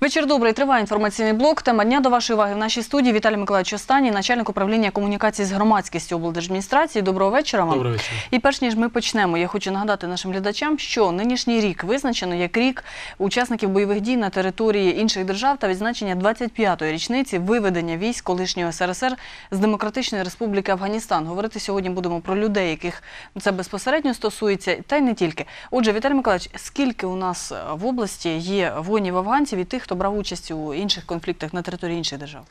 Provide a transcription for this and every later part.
Вечір добрий. Триває інформаційний блок. Тема дня до вашої уваги в нашій студії Віталій Миколаївич Останній, начальник управління комунікації з громадськістю облдержадміністрації. Доброго вечора вам. Доброго вечора. І перш ніж ми почнемо, я хочу нагадати нашим глядачам, що нинішній рік визначено як рік учасників бойових дій на території інших держав та відзначення 25-ї річниці виведення військ колишнього СРСР з Демократичної Республіки Афганістан. Говорити сьогодні будемо про людей, яких це безпосередньо стосується, та й не тільки. Отже, Віталій Миколаївич, скільки у нас е, в області є воїнів афганців і тих, хто брав участь у інших конфліктах на території інших держав?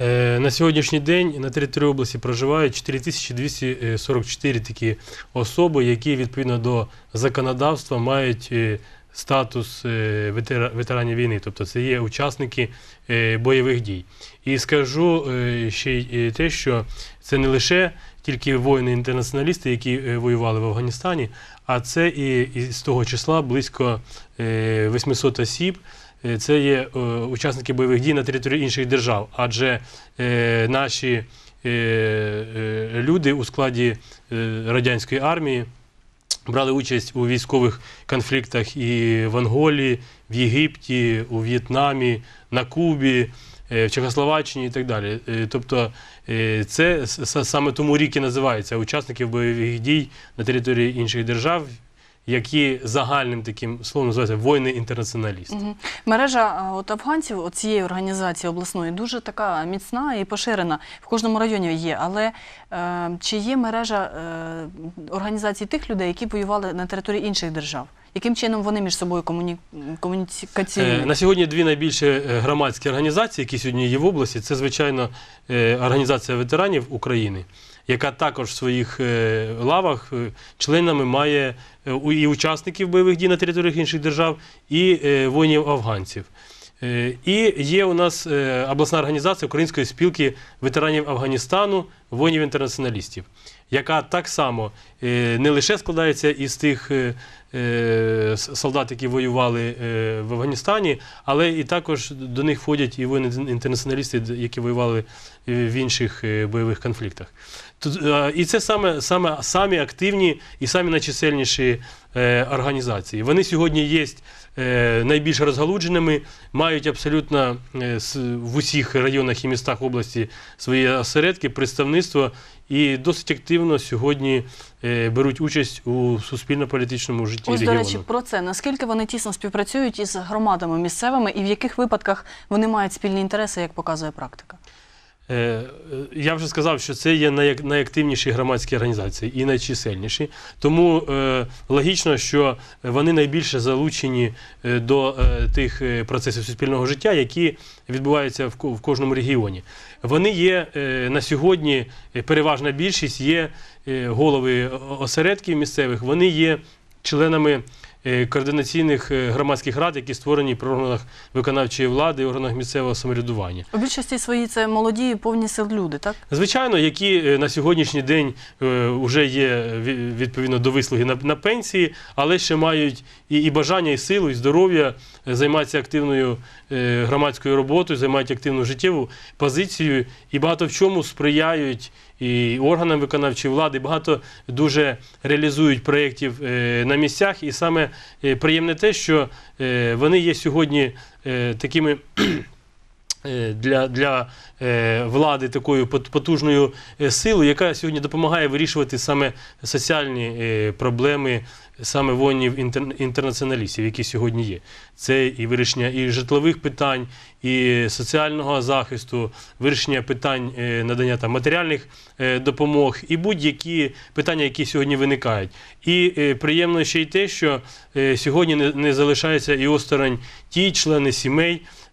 Е, На сьогоднішній день на території області проживають 4244 такі особи, які відповідно до законодавства мають е, статус е, ветеранів війни, тобто це є учасники бойових дій. І скажу ще й те, що це не лише тільки воїни-інтернаціоналісти, які воювали в Афганістані, а це і, з того числа близько е, 800 осіб. Е, Це є е, учасники бойових дій на території інших держав, адже е, наші люди у складі радянської армії брали участь у військових конфліктах і в Анголі, в Єгипті, у В'єтнамі, на Кубі, в Чехословаччині і так далі. Тобто це саме тому рік і називається учасників бойових дій на території інших держав, які загальним таким словом називаються воїни-інтернаціоналісти. Мгм. Мережа от афганців от цієї організації обласної дуже така міцна і поширена. В кожному районі є. Але е, чи є мережа е, організацій тих людей, які воювали на території інших держав? Яким чином вони між собою комуні... комунікаційні? Е, На сьогодні дві найбільші е, громадські організації, які сьогодні є в області, це звичайно е, організація ветеранів України, яка також в своїх е, лавах е, членами має е, і учасників бойових дій на територіях інших держав, і воїнів афганців. І є у нас обласна організація Української спілки ветеранів Афганістану, воїнів-інтернаціоналістів, яка так само не лише складається із тих солдат, які воювали е, в Афганістані, але і також до них входять і воїни-інтернаціоналісти, які воювали е, в інших е, бойових конфліктах. Е, І це саме, саме самі активні і самі найчисельніші е, організації. Вони сьогодні є е, найбільш розгалудженими, мають абсолютно е, в усіх районах і містах області свої осередки, представництво і досить активно сьогодні е, беруть участь у суспільно-політичному житті Ось, до речі, про це. Наскільки вони тісно співпрацюють із громадами місцевими і в яких випадках вони мають спільні інтереси, як показує практика? Е, е, Я вже сказав, що це є найактивніші громадські організації і найчисельніші. Тому е, логічно, що вони найбільше залучені до тих процесів суспільного життя, які відбуваються в, кожному регіоні. Вони є на сьогодні, переважна більшість є голови осередків місцевих, вони є членами координаційних е, громадських рад, які створені при органах виконавчої влади і органах місцевого самоврядування. У більшості своїй це молоді, і повні сил люди, так? Звичайно, які е, на сьогоднішній день вже є відповідно до вислуги на, пенсії, але ще мають і, і бажання, і силу, і здоров'я е, займатися активною е, громадською роботою, займають активну життєву позицію і багато в чому сприяють і органам виконавчої влади, багато дуже реалізують проєктів е, на місцях. І саме е, приємне те, що е, вони є сьогодні такими для, для е, влади такою пот- потужною е, силою, яка сьогодні допомагає вирішувати саме соціальні е, проблеми саме воїнів інтер- інтернаціоналістів, які сьогодні є. Це і вирішення і житлових питань, і соціального захисту, вирішення питань е, надання там, матеріальних е, допомог, і будь-які питання, які сьогодні виникають. І е, приємно ще й те, що е, сьогодні не, залишаються і осторонь ті члени сімей, е,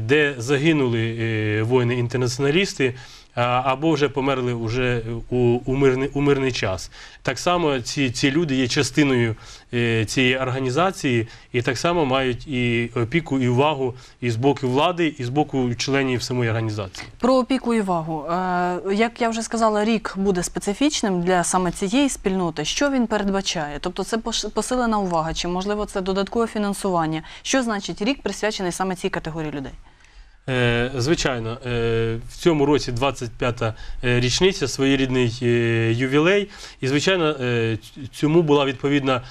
де загинули е, воїни-інтернаціоналісти. Або вже померли уже у, у, мирний, у мирний час. Так само ці, ці люди є частиною е, цієї організації і так само мають і опіку, і увагу і з боку влади, і з боку членів самої організації. Про опіку і увагу. Е, Як я вже сказала, рік буде специфічним для саме цієї спільноти. Що він передбачає? Тобто це посилена увага, чи можливо це додаткове фінансування? Що значить рік присвячений саме цій категорії людей? Е, Звичайно, е, в цьому році 25-та е, річниця, своєрідний ювілей. І, звичайно, цьому була відповідна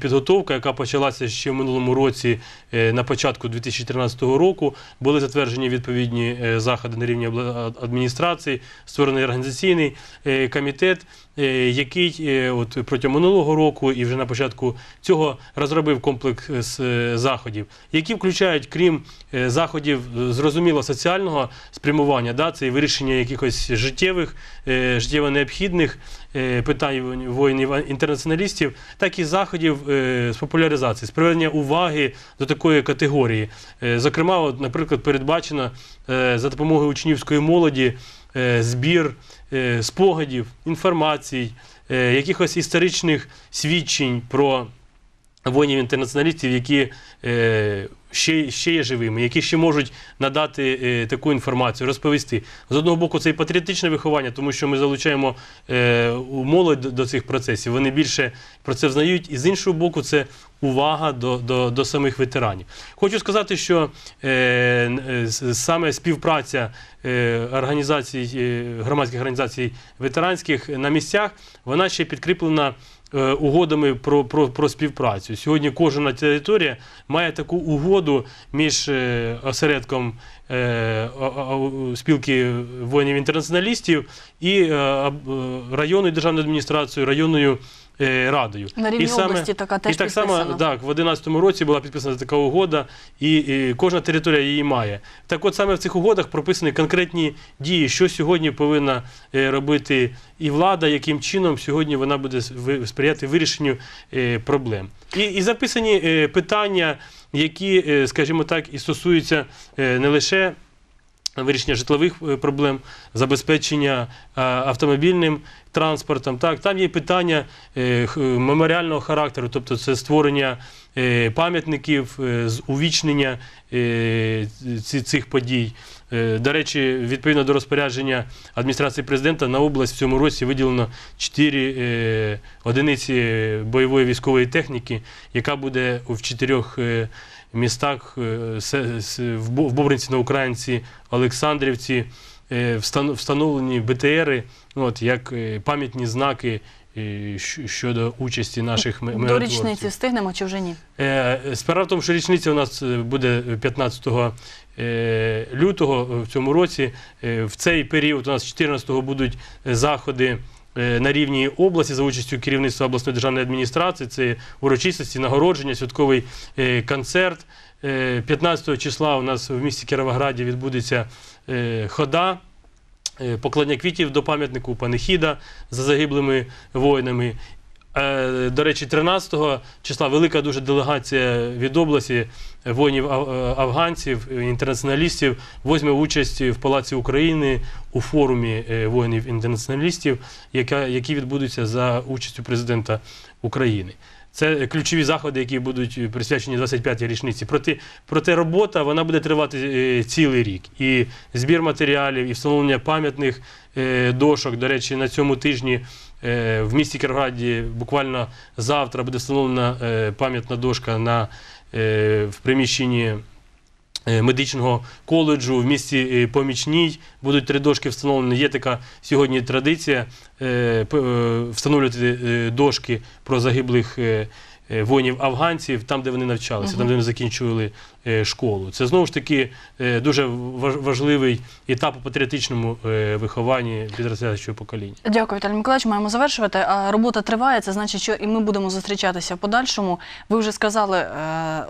підготовка, яка почалася ще в минулому році, на початку 2013 року. Були затверджені відповідні заходи на рівні адміністрації, створений організаційний комітет, який от протягом минулого року і вже на початку цього розробив комплекс заходів, які включають, крім заходів е, зрозуміло соціального спрямування, да, це і вирішення якихось життєвих, е, життєво необхідних е, питань воїнів-інтернаціоналістів, так і заходів е, з популяризації, з приведення уваги до такої категорії. Зокрема, от, наприклад, передбачено за допомогою учнівської молоді збір спогадів, інформацій, якихось історичних свідчень про воїнів-інтернаціоналістів, які е, ще, ще є живими, які ще можуть надати е, таку інформацію, розповісти. З одного боку, це і патріотичне виховання, тому що ми залучаємо е, молодь до, до цих процесів. Вони більше про це взнають. І з іншого боку, це увага до, до, до самих ветеранів. Хочу сказати, що е, е, саме співпраця е, організацій, е, громадських організацій ветеранських на місцях, вона ще підкріплена е, угодами про, про, про співпрацю. Сьогодні кожна територія має таку угоду між е, осередком спілки воїнів-інтернаціоналістів і е, е, районною державною адміністрацією, районною радою. На рівні і саме, області така теж і так само так, в 2011 році була підписана така угода, і, і кожна територія її має. Так от саме в цих угодах прописані конкретні дії, що сьогодні повинна е, робити і влада, яким чином сьогодні вона буде сприяти вирішенню е, проблем. І, і записані е, питання, які, е, скажімо так, і стосуються е, не лише вирішення житлових е, проблем, забезпечення автомобільним транспортом. Так, там є питання е, меморіального характеру, тобто це створення е, пам'ятників, е, увічнення е, цих подій. Е, До речі, відповідно до розпорядження адміністрації президента на область в цьому році виділено 4 одиниці бойової військової техніки, яка буде в чотирьох е, містах е, в Бобринці на Українці, Олександрівці, е, встановлені БТРи, от, як е, пам'ятні знаки щодо участі наших м- До річниці встигнемо чи вже ні? Справа в тому, що річниця у нас буде 15 е, лютого в цьому році. В цей період у нас 14-го будуть заходи на рівні області за участю керівництва обласної державної адміністрації. Це урочистості, нагородження, святковий е, концерт. Е, 15 числа у нас в місті Кіровограді відбудеться е, хода. Поклання квітів до пам'ятнику панихіда за загиблими воїнами. Е, До речі, 13 числа велика дуже делегація від області воїнів е, афганців, інтернаціоналістів возьме участь в Палаці України у форумі е, воїнів-інтернаціоналістів, які відбудуться за участю президента України. Це ключові заходи, які будуть присвячені 25-й річниці. Проте, проте робота вона буде тривати е, цілий рік. І збір матеріалів, і встановлення пам'ятних е, дошок. До речі, на цьому тижні е, в місті Кіровограді буквально завтра буде встановлена пам'ятна дошка на, в приміщенні медичного коледжу в місті е, Помічній. Будуть три дошки встановлені. Є така сьогодні традиція е, е, встановлювати е, дошки про загиблих е, е, воїнів афганців, там, де вони навчалися, там, де вони закінчували е, школу. Це знову ж таки е, дуже важливий етап у патріотичному е, вихованні підростаючого покоління. Дякую, Віталій Миколаївич. Маємо завершувати. А робота триває. Це значить, що і ми будемо зустрічатися в подальшому. Ви вже сказали, е,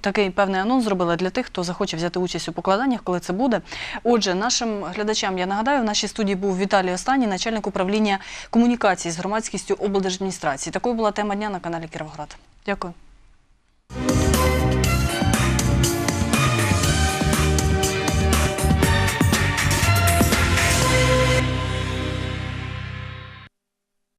такий певний анонс зробили для тих, хто захоче взяти участь у покладаннях, коли це буде. Отже, нашим глядачам я нагадаю, в нашій студії був Віталій Останній, начальник управління комунікації з громадськістю облдержадміністрації. Такою була тема дня на каналі Кіровоград. Дякую.